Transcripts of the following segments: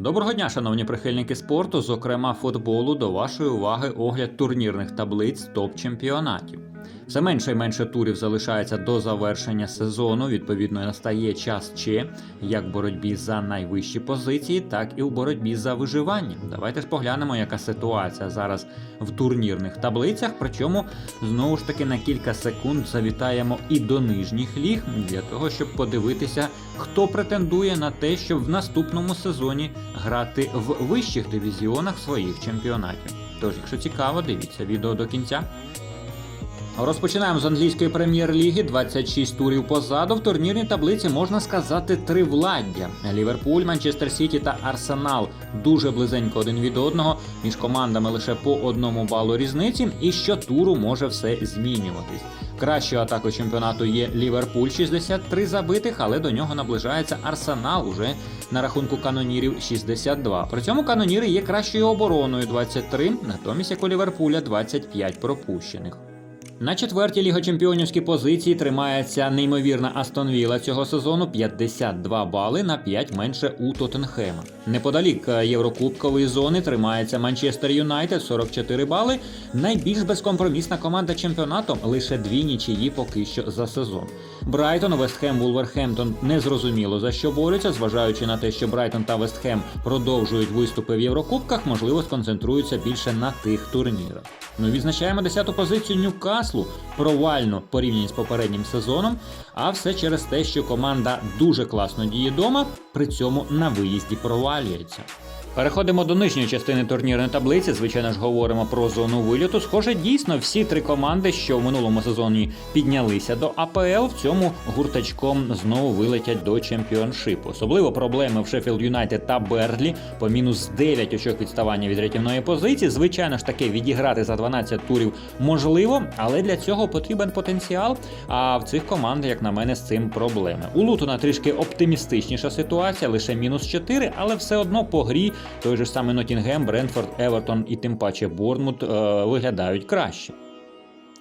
Доброго дня, шановні прихильники спорту, зокрема футболу, до вашої уваги огляд турнірних таблиць топ-чемпіонатів. Все менше і менше турів залишається до завершення сезону. Відповідно, настає час ще як в боротьбі за найвищі позиції, так і в боротьбі за виживання. Давайте ж поглянемо, яка ситуація зараз в турнірних таблицях. Причому знову ж таки на кілька секунд завітаємо і до нижніх ліг для того, щоб подивитися, хто претендує на те, щоб в наступному сезоні грати в вищих дивізіонах своїх чемпіонатів. Тож, якщо цікаво, дивіться відео до кінця. Розпочинаємо з англійської прем'єр-ліги. 26 турів позаду. В турнірній таблиці можна сказати три владдя: Ліверпуль, Манчестер Сіті та Арсенал дуже близенько один від одного. Між командами лише по одному балу різниці, і щотуру може все змінюватись. Кращою атакою чемпіонату є Ліверпуль 63 забитих, але до нього наближається Арсенал уже на рахунку канонірів 62. При цьому каноніри є кращою обороною 23, натомість як у Ліверпуля 25 пропущених. На четвертій лігочемпіонівській позиції тримається неймовірна Астон Вілла цього сезону 52 бали на 5 менше у Тоттенхема. Неподалік е, Єврокубкової зони тримається Манчестер Юнайтед 44 бали. Найбільш безкомпромісна команда чемпіонату лише дві нічиї поки що за сезон. Брайтон, Вестхем, Вулверхемптон не зрозуміло за що борються, зважаючи на те, що Брайтон та Вестхем продовжують виступи в Єврокубках, можливо, сконцентруються більше на тих турнірах. Ну, відзначаємо 10-ту позицію Ньюкаслу, провально порівняно з попереднім сезоном, а все через те, що команда дуже класно діє дома, при цьому на виїзді провалюється. Переходимо до нижньої частини турнірної таблиці. Звичайно ж, говоримо про зону вильоту. Схоже, дійсно всі три команди, що в минулому сезоні піднялися до АПЛ, в цьому гуртачком знову вилетять до чемпіоншипу. Особливо проблеми в Шеффілд Юнайтед та Берлі по мінус 9 очок відставання від рятівної позиції. Звичайно ж таки, відіграти за 12 турів можливо, але для цього потрібен потенціал. А в цих команд, як на мене, з цим проблеми. У Лутона трішки оптимістичніша ситуація, лише мінус 4, але все одно по грі той же самий Нотінгем, Брентфорд, Евертон і тим паче Борнмут е, виглядають краще.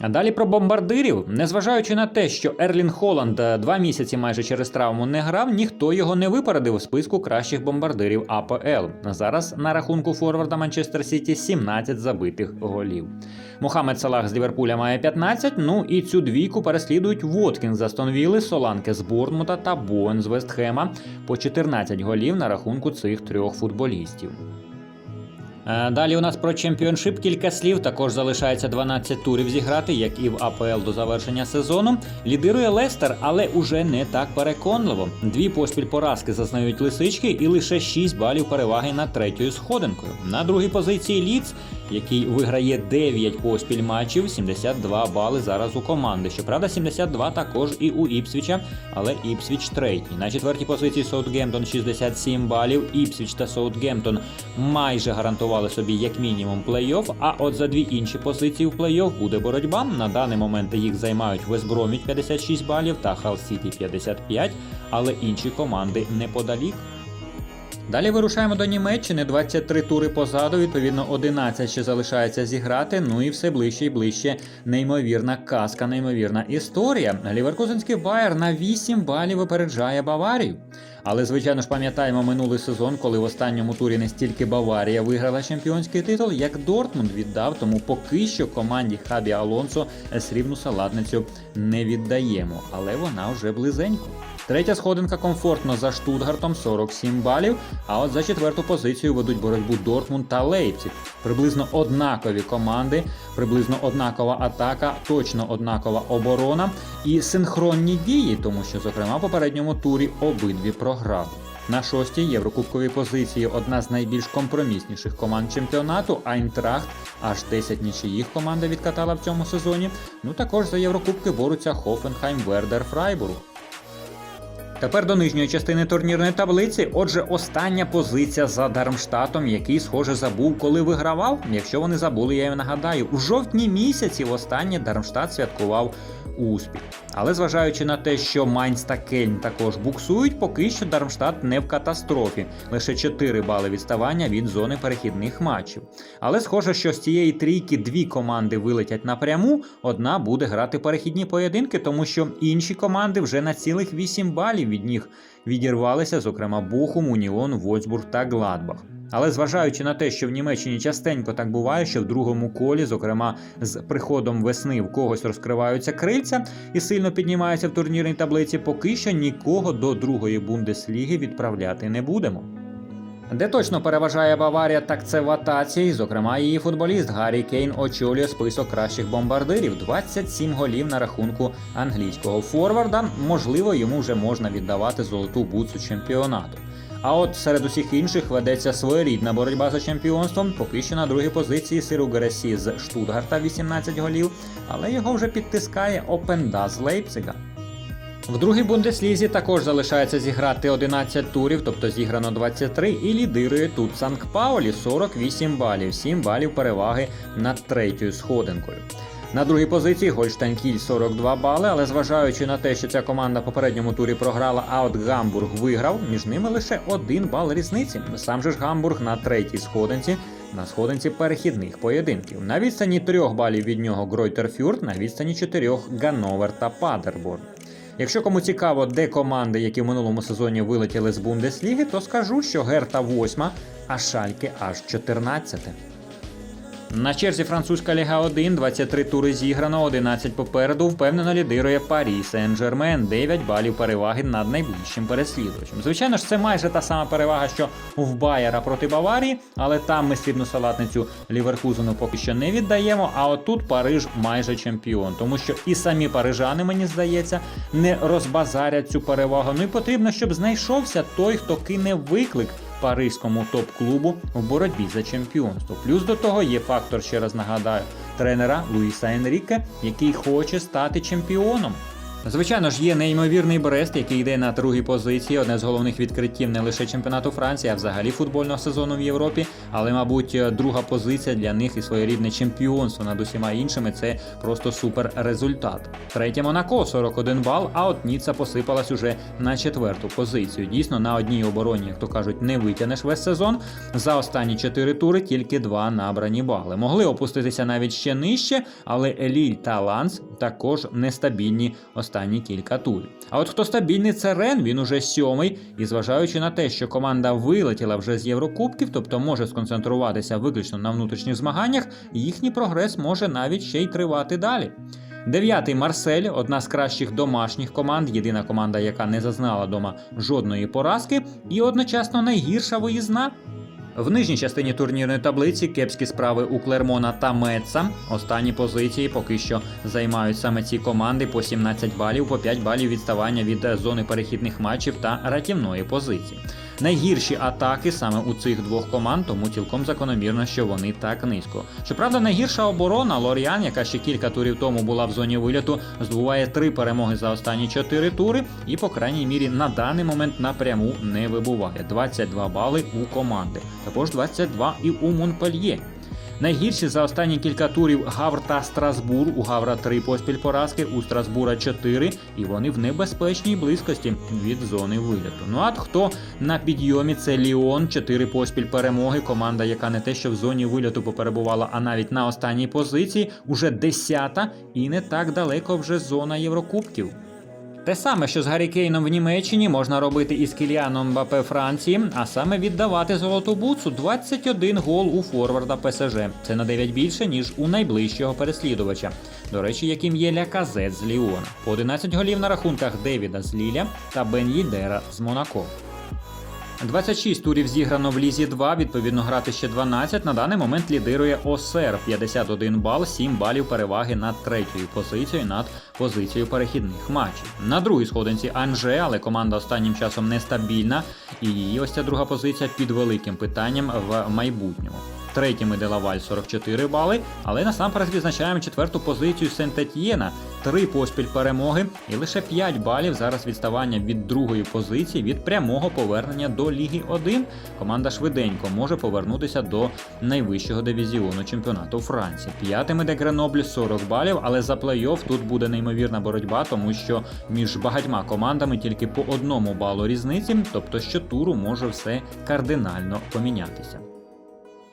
А далі про бомбардирів. Незважаючи на те, що Ерлін Холланд е, два місяці майже через травму не грав, ніхто його не випередив у списку кращих бомбардирів АПЛ. Зараз на рахунку форварда Манчестер Сіті 17 забитих голів. Мохамед Салах з Ліверпуля має 15, ну і цю двійку переслідують Воткін з Астон Вілли, Соланке з Борнмута та Боен з Вестхема по 14 голів на рахунку цих трьох футболістів. Е, Далі у нас про чемпіоншип кілька слів. Також залишається 12 турів зіграти, як і в АПЛ до завершення сезону. Лідирує Лестер, але уже не так переконливо. Дві поспіль поразки зазнають лисички і лише 6 балів переваги над третьою сходинкою. На другій позиції Ліц, який виграє 9 поспіль матчів, 72 бали зараз у команди. Щоправда, 72 також і у Іпсвіча, але Іпсвіч третій. На четвертій позиції Саутгемптон 67 балів. Іпсвіч та Саутгемптон майже гарантували собі як мінімум плей-офф. А от за дві інші позиції в плей-офф буде боротьба. На даний момент їх займають Вестброміч 56 балів та Хал Сіті 55, але інші команди неподалік. Далі вирушаємо до Німеччини. 23 тури позаду, відповідно, 11 ще залишається зіграти. Ну і все ближче і ближче. Неймовірна казка, неймовірна історія. Ліверкузенський Байер на 8 балів випереджає Баварію. Але, звичайно ж, пам'ятаємо минулий сезон, коли в останньому турі не стільки Баварія виграла чемпіонський титул, як Дортмунд віддав. Тому поки що команді Хабі Алонсо срібну салатницю не віддаємо. Але вона вже близенько. Третя сходинка комфортно за Штутгартом 47 балів. А от за четверту позицію ведуть боротьбу Дортмунд та Лейпциг. Приблизно однакові команди, приблизно однакова атака, точно однакова оборона і синхронні дії, тому що, зокрема, в попередньому турі обидві програли. На шостій єврокубковій позиції одна з найбільш компромісніших команд чемпіонату Айнтрахт. Аж 10 нічиїх команда відкатала в цьому сезоні. Ну також за Єврокубки борються Хофенхайм, Вердер, Фрайбург. Тепер до нижньої частини турнірної таблиці. Отже, остання позиція за Дармштатом, який, схоже, забув, коли вигравав. Якщо вони забули, я їм нагадаю, у жовтні місяці востаннє Дармштат святкував успіх. Але зважаючи на те, що Майнц та Кельн також буксують, поки що Дармштадт не в катастрофі, лише 4 бали відставання від зони перехідних матчів. Але схоже, що з цієї трійки дві команди вилетять напряму, одна буде грати перехідні поєдинки, тому що інші команди вже на цілих 8 балів від них відірвалися, зокрема Бохум, Уніон, Вольсбург та Гладбах. Але зважаючи на те, що в Німеччині частенько так буває, що в другому колі, зокрема з приходом весни, в когось розкриваються крильця і сильно піднімаються в турнірній таблиці, поки що нікого до другої бундесліги відправляти не будемо. Де точно переважає Баварія, так це в атаці. Зокрема, її футболіст Гаррі Кейн очолює список кращих бомбардирів. 27 голів на рахунку англійського форварда. Можливо, йому вже можна віддавати золоту буцу чемпіонату. А от серед усіх інших ведеться своєрідна боротьба за чемпіонством. Поки що на другій позиції Сиру Гересі з Штутгарта 18 голів, але його вже підтискає Опенда з Лейпцига. В другій бундеслізі також залишається зіграти 11 турів, тобто зіграно 23, і лідирує тут Санкт Паулі 48 балів, 7 балів переваги над третьою сходинкою. На другій позиції Гольштайн Кіль 42 бали, але зважаючи на те, що ця команда в попередньому турі програла, а от Гамбург виграв, між ними лише один бал різниці. Сам же ж Гамбург на третій сходинці, на сходинці перехідних поєдинків. На відстані трьох балів від нього Гройтерфюрт, на відстані чотирьох Ганновер та Падерборн. Якщо кому цікаво, де команди, які в минулому сезоні вилетіли з Бундесліги, то скажу, що Герта 8, а Шальки аж 14. На черзі французька Ліга 1, 23 тури зіграно, 11 попереду. Впевнено лідирує Парі Сен-Жермен, 9 балів переваги над найближчим переслідувачем. Звичайно ж, це майже та сама перевага, що в Байера проти Баварії, але там ми срібну салатницю Ліверкузену поки що не віддаємо. А отут Париж майже чемпіон, тому що і самі парижани, мені здається, не розбазарять цю перевагу. Ну і потрібно, щоб знайшовся той, хто кине виклик паризькому топ-клубу в боротьбі за чемпіонство. Плюс до того є фактор, ще раз нагадаю, тренера Луїса Енріке, який хоче стати чемпіоном. Звичайно ж, є неймовірний Брест, який йде на другій позиції. Одне з головних відкриттів не лише чемпіонату Франції, а взагалі футбольного сезону в Європі. Але, мабуть, друга позиція для них і своєрідне чемпіонство над усіма іншими це просто супер результат. Третє Монако 41 бал, а от Ніцца посипалась уже на четверту позицію. Дійсно, на одній обороні, як то кажуть, не витягнеш весь сезон. За останні чотири тури тільки два набрані бали. Могли опуститися навіть ще нижче, але Еліль та Ланс також нестабільні останні кілька турів. А от хто стабільний, це Рен, він уже сьомий, і зважаючи на те, що команда вилетіла вже з Єврокубків, тобто може сконцентруватися виключно на внутрішніх змаганнях, їхній прогрес може навіть ще й тривати далі. Дев'ятий Марсель, одна з кращих домашніх команд, єдина команда, яка не зазнала дома жодної поразки, і одночасно найгірша виїзна. В нижній частині турнірної таблиці кепські справи у Клермона та Меца. Останні позиції поки що займають саме ці команди по 17 балів, по 5 балів відставання від е, зони перехідних матчів та ратівної позиції. Найгірші атаки саме у цих двох команд, тому цілком закономірно, що вони так низько. Щоправда, найгірша оборона Лоріан, яка ще кілька турів тому була в зоні виліту, здобуває три перемоги за останні чотири тури, і, по крайній мірі, на даний момент напряму не вибуває. 22 бали у команди. Також 22 і у Монпельє. Найгірші за останні кілька турів Гавр та Страсбур. У Гавра 3 поспіль поразки, у Страсбура 4, і вони в небезпечній близькості від зони виліту. Ну а хто на підйомі це Ліон, 4 поспіль перемоги. Команда, яка не те, що в зоні виліту поперебувала, а навіть на останній позиції, уже 10-та і не так далеко вже зона Єврокубків. Те саме, що з Гаррі Кейном в Німеччині можна робити і з Кіліаном Бапе Франції, а саме віддавати золоту буцу 21 гол у форварда ПСЖ. Це на 9 більше, ніж у найближчого переслідувача. До речі, яким є Ляказет з Ліона. По 11 голів на рахунках Девіда з Ліля та Бен Єдера з Монако. 26 турів зіграно в Лізі 2, відповідно грати ще 12. На даний момент лідирує ОСЕР 51 бал, 7 балів переваги над третьою позицією над позицією перехідних матчів. На другій сходинці Анже, але команда останнім часом нестабільна, і її ось ця друга позиція під великим питанням в майбутньому. Третіми Делаваль 44 бали, але насамперед відзначаємо четверту позицію Сент-Етьєна. Три поспіль перемоги і лише 5 балів зараз відставання від другої позиції від прямого повернення до Ліги 1. Команда швиденько може повернутися до найвищого дивізіону чемпіонату Франції. П'ятим іде Гренобль 40 балів, але за плей-офф тут буде неймовірна боротьба, тому що між багатьма командами тільки по одному балу різниці, тобто щотуру може все кардинально помінятися.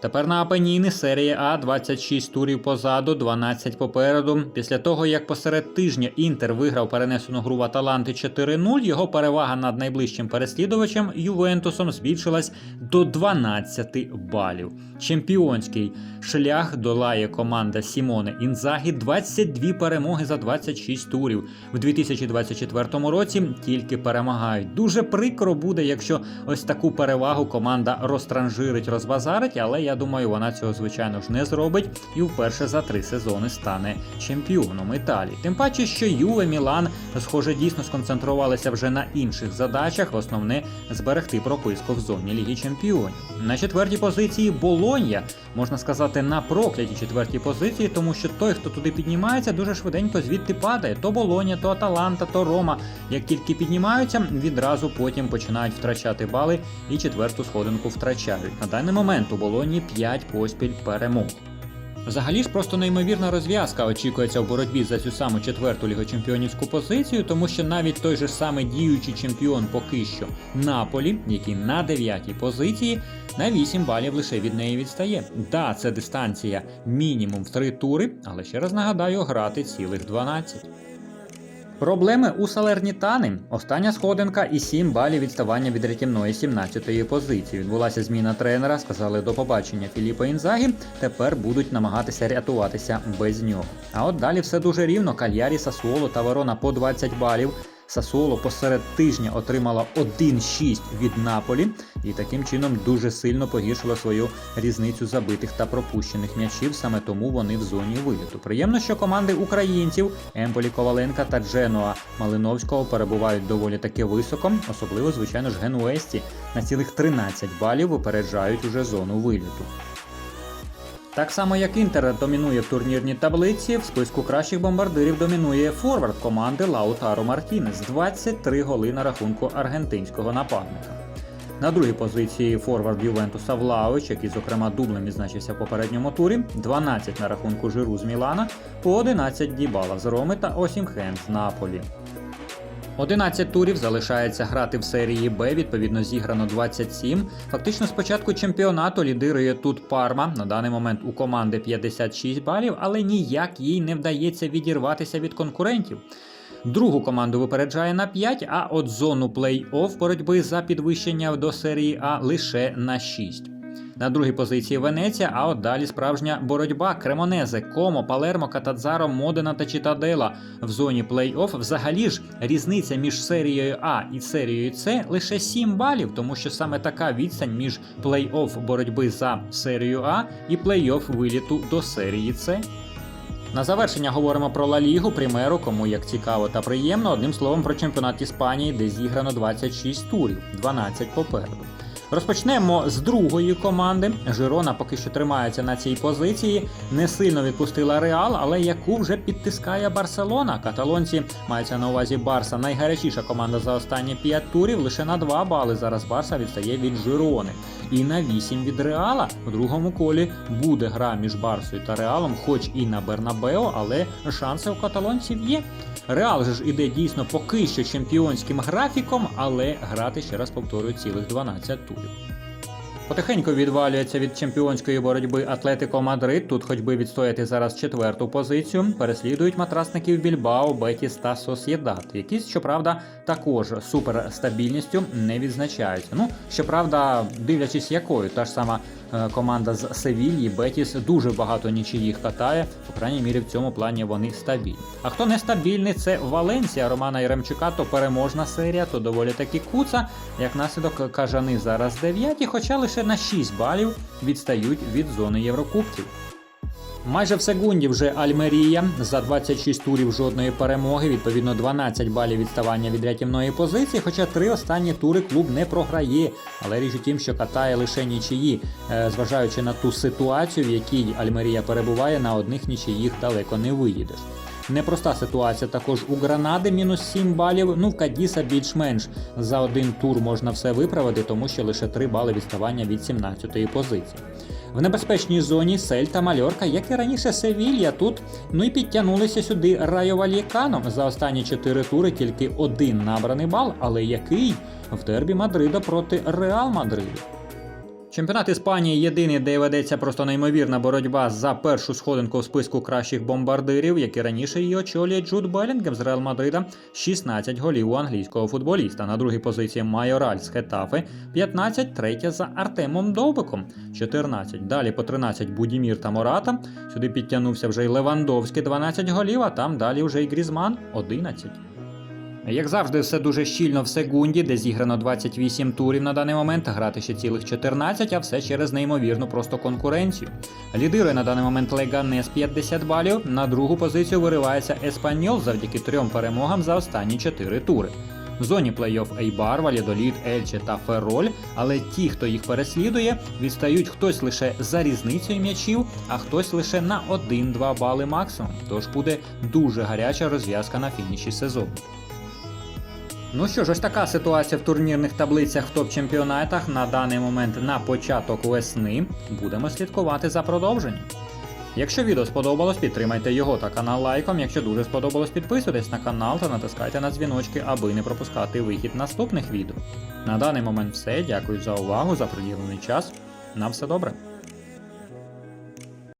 Тепер на Апеніни серія А 26 турів позаду, 12 попереду. Після того, як посеред тижня Інтер виграв перенесену гру в Аталанти 4-0, його перевага над найближчим переслідувачем Ювентусом збільшилась до 12 балів. Чемпіонський шлях долає команда Сімоне Інзагі 22 перемоги за 26 турів. В 2024 році тільки перемагають. Дуже прикро буде, якщо ось таку перевагу команда розтранжирить, розбазарить, але я думаю, вона цього звичайно ж не зробить і вперше за три сезони стане чемпіоном Італії. Тим паче, що Юве Мілан, схоже, дійсно сконцентрувалися вже на інших задачах. Основне зберегти прописку в зоні Ліги Чемпіонів. На четвертій позиції Болонья, можна сказати, на проклятій четвертій позиції, тому що той, хто туди піднімається, дуже швиденько звідти падає. То Болоня, то Аталанта, то Рома. Як тільки піднімаються, відразу потім починають втрачати бали і четверту сходинку втрачають. На даний момент у Болоні 5 поспіль перемог. Взагалі ж просто неймовірна розв'язка очікується в боротьбі за цю саму четверту лігочемпіонівську позицію, тому що навіть той же самий діючий чемпіон поки що Наполі, який на дев'ятій позиції, на 8 балів лише від неї відстає. Да, це дистанція мінімум в 3 тури, але ще раз нагадаю, грати цілих 12. Проблеми у Салернітани. Остання сходинка і 7 балів відставання від рятівної 17-ї позиції. Відбулася зміна тренера, сказали до побачення Філіпа Інзагі. Тепер будуть намагатися рятуватися без нього. А от далі все дуже рівно. Кальярі, Сасуоло та Верона по 20 балів. Сасуоло посеред тижня отримала 1-6 від Наполі і таким чином дуже сильно погіршила свою різницю забитих та пропущених м'ячів. Саме тому вони в зоні виліту. Приємно, що команди українців Емполі Коваленка та Дженуа Малиновського перебувають доволі таки високо, особливо, звичайно ж, Генуесті на цілих 13 балів випереджають уже зону виліту. Так само, як Інтер домінує в турнірній таблиці, в списку кращих бомбардирів домінує форвард команди Лаутаро Мартінес 23 голи на рахунку аргентинського нападника. На другій позиції форвард Ювентуса Влауч, який, зокрема, дублем відзначився в попередньому турі, 12 на рахунку Жиру з Мілана, по 11 Дібала з Роми та Осімхен з Наполі. 11 турів залишається грати в серії Б, відповідно зіграно 27. Фактично з початку чемпіонату лідирує тут Парма. На даний момент у команди 56 балів, але ніяк їй не вдається відірватися від конкурентів. Другу команду випереджає на 5, а от зону плей-офф боротьби за підвищення до серії А лише на 6. На другій позиції Венеція, а от далі справжня боротьба Кремонезе, Комо, Палермо, Катадзаро, Модена та Читаделла в зоні плей-офф. Взагалі ж різниця між серією А і серією С лише 7 балів, тому що саме така відстань між плей-офф боротьби за серію А і плей-офф виліту до серії С. На завершення говоримо про Ла Лігу, Примеру, кому як цікаво та приємно. Одним словом про чемпіонат Іспанії, де зіграно 26 турів, 12 попереду. Розпочнемо з другої команди. Жирона поки що тримається на цій позиції. Не сильно відпустила Реал, але яку вже підтискає Барселона. Каталонці мається на увазі Барса. Найгарячіша команда за останні 5 турів. Лише на 2 бали зараз Барса відстає від Жирони. І на 8 від Реала. У другому колі буде гра між Барсою та Реалом, хоч і на Бернабео, але шанси у каталонців є. Реал же ж іде дійсно поки що чемпіонським графіком, але грати ще раз повторюю цілих 12 турів. Потихеньку відвалюється від чемпіонської боротьби Атлетико Мадрид. Тут хоч би відстояти зараз четверту позицію. Переслідують матрасників Більбао, Бетіс та Сосєдат, які, щоправда, також суперстабільністю не відзначаються. Ну, щоправда, дивлячись, якою та ж сама команда з Севільї, Бетіс дуже багато нічиїх катає. По крайній мірі в цьому плані вони стабільні. А хто не стабільний, це Валенсія Романа Яремчука, то переможна серія, то доволі таки куца. Як наслідок кажани зараз дев'яті, хоча лише на 6 балів відстають від зони Єврокубків. Майже в секунді вже Альмерія за 26 турів жодної перемоги, відповідно 12 балів відставання від рятівної позиції. Хоча три останні тури клуб не програє. Але річ у тім, що катає лише нічиї, Е, зважаючи на ту ситуацію, в якій Альмерія перебуває, на одних нічиїх далеко не виїдеш. Непроста ситуація також у Гранади, мінус 7 балів. Ну, в Кадіса більш-менш за один тур можна все виправити, тому що лише 3 бали відставання від 17-ї позиції. В небезпечній зоні Сельта Мальорка, як і раніше Севілья, тут ну і підтягнулися сюди Райо Вальєкано. За останні чотири тури тільки один набраний бал, але який в дербі Мадрида проти Реал Мадриду. Чемпіонат Іспанії єдиний, де ведеться просто неймовірна боротьба за першу сходинку в списку кращих бомбардирів, як і раніше її очолює Джуд Белінгем з Реал Мадрида, 16 голів у англійського футболіста. На другій позиції Майораль з Хетафи, 15, третя за Артемом Довбиком, 14. Далі по 13 Будімір та Мората. Сюди підтягнувся вже й Левандовський, 12 голів, а там далі вже й Грізман, 11. Як завжди, все дуже щільно в секунді, де зіграно 28 турів на даний момент, грати ще цілих 14, а все через неймовірну просто конкуренцію. Лідирує на даний момент Леганес 50 балів. На другу позицію виривається Еспаньол завдяки трьом перемогам за останні 4 тури. В зоні плей-офф Ейбар, Валідоліт, Ельче та Фероль, але ті, хто їх переслідує, відстають хтось лише за різницею м'ячів, а хтось лише на 1-2 бали максимум. Тож буде дуже гаряча розв'язка на фініші сезону. Ну що ж, ось така ситуація в турнірних таблицях в топ-чемпіонатах на даний момент на початок весни. Будемо слідкувати за продовженням. Якщо відео сподобалось, підтримайте його та канал лайком. Якщо дуже сподобалось, підписуйтесь на канал та натискайте на дзвіночки, аби не пропускати вихід наступних відео. На даний момент все. Дякую за увагу, за приділений час. На все добре.